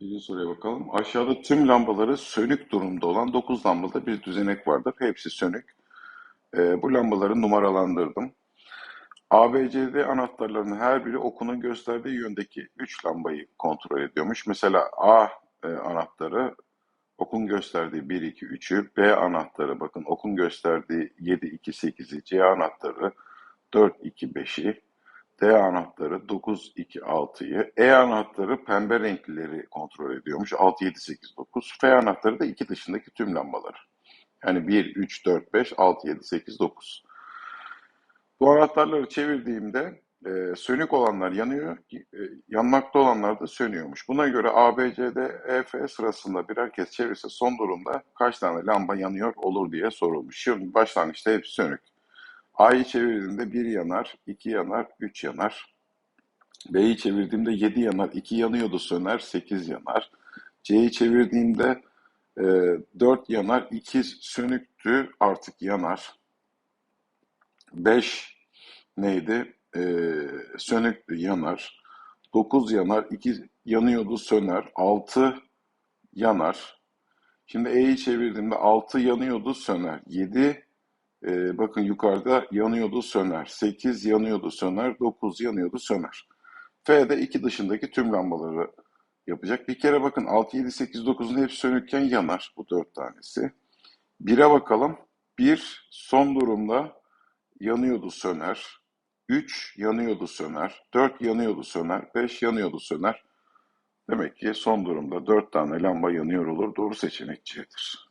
İkinci soruya bakalım. Aşağıda tüm lambaları sönük durumda olan 9 lambalı bir düzenek vardır. Hepsi sönük. Ee, bu lambaları numaralandırdım. ABCD anahtarlarının her biri okunun gösterdiği yöndeki 3 lambayı kontrol ediyormuş. Mesela A e, anahtarı okun gösterdiği 1, 2, 3'ü, B anahtarı bakın okun gösterdiği 7, 2, 8'i, C anahtarı 4, 2, 5'i, D anahtarı 9, 2, 6'yı, E anahtarı pembe renklileri kontrol ediyormuş 6, 7, 8, 9, F anahtarı da 2 dışındaki tüm lambaları. Yani 1, 3, 4, 5, 6, 7, 8, 9. Bu anahtarları çevirdiğimde e, sönük olanlar yanıyor, e, yanmakta olanlar da sönüyormuş. Buna göre A, B, C, D, E, F sırasında birer kez çevirse son durumda kaç tane lamba yanıyor olur diye sorulmuş. Şimdi başlangıçta hepsi sönük. A'yı çevirdiğimde 1 yanar, 2 yanar, 3 yanar. B'yi çevirdiğimde 7 yanar, 2 yanıyordu söner, 8 yanar. C'yi çevirdiğimde e, 4 yanar, 2 sönüktü artık yanar. 5 neydi? Ee, sönüktü, yanar. 9 yanar, 2 yanıyordu, söner. 6 yanar. Şimdi E'yi çevirdiğimde 6 yanıyordu, söner. 7 e, bakın yukarıda yanıyordu, söner. 8 yanıyordu, söner. 9 yanıyordu, söner. F'de 2 dışındaki tüm lambaları yapacak. Bir kere bakın 6, 7, 8, 9'un hepsi sönükken yanar bu 4 tanesi. 1'e bakalım. 1 son durumda yanıyordu söner. 3 yanıyordu söner. 4 yanıyordu söner. 5 yanıyordu söner. Demek ki son durumda 4 tane lamba yanıyor olur. Doğru seçenek C'dir.